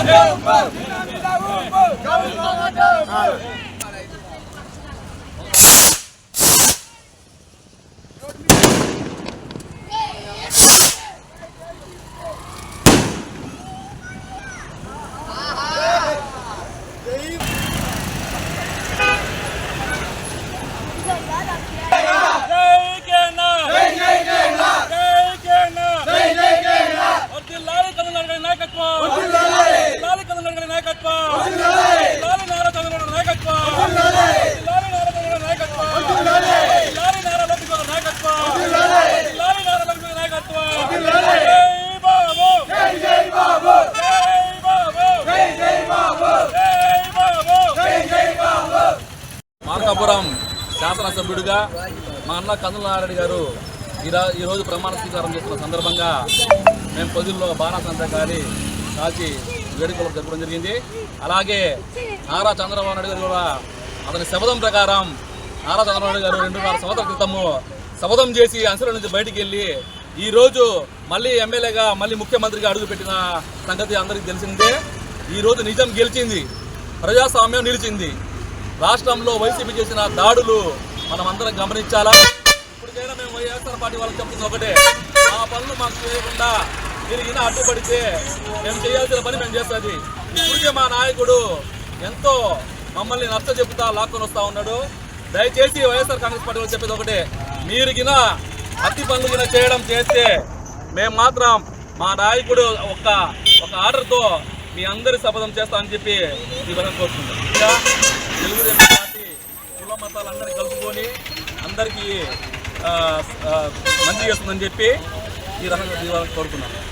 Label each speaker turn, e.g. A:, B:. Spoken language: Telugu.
A: Padrão, vamos! శాసనసభ్యుడిగా మా అన్న కందులనారెడ్డి గారు ఈరా ఈరోజు ప్రమాణ స్వీకారం చేస్తున్న సందర్భంగా మేము పొద్దుల్లో బాణాసంత గారి కాల్చి వేడుకలు జరపడం జరిగింది. అలాగే నారా చంద్రబాబు నాయుడు గారు కూడా అతని శపథం ప్రకారం నారా చంద్రబాబు నాయుడు గారు రెండున్నర సంవత్సరాల క్రితము శపథం చేసి అంశల నుంచి బయటికి వెళ్ళి ఈరోజు మళ్ళీ ఎమ్మెల్యేగా మళ్ళీ ముఖ్యమంత్రిగా అడుగుపెట్టిన సంగతి అందరికీ తెలిసిందే. ఈరోజు నిజం గెలిచింది. ప్రజాస్వామ్యం నిలిచింది. రాష్ట్రంలో వైసీపీ చేసిన దాడులు మనం గమనించాలా? ఇప్పటికైనా మేము వైఎస్ఆర్ పార్టీ వాళ్ళకి చెప్తుంది ఒకటే. ఆ పనులు మాకు చేయకుండా మీరు తిరిగిన అడ్డుపడితే మేము చేయాల్సిన పని మేము చేస్తుంది. ఇప్పటికే మా నాయకుడు ఎంతో మమ్మల్ని నచ్చ చెబుతా లాక్కొని వస్తా ఉన్నాడు. దయచేసి వైఎస్ఆర్ కాంగ్రెస్ పార్టీ వాళ్ళు చెప్పేది ఒకటే. మీరు గిన అతి పనులు గిన చేయడం చేస్తే మేము మాత్రం మా నాయకుడు ఒక ఒక ఆర్డర్తో మీ అందరి శపథం చేస్తామని చెప్పి ఈ విధంగా కోరుకుంటాం తెలుగుదేశం పార్టీ కుల మతాలందరినీ కలుపుకొని అందరికీ మంచి చేస్తుందని చెప్పి ఈ రకంగా ఈ కోరుకున్నాను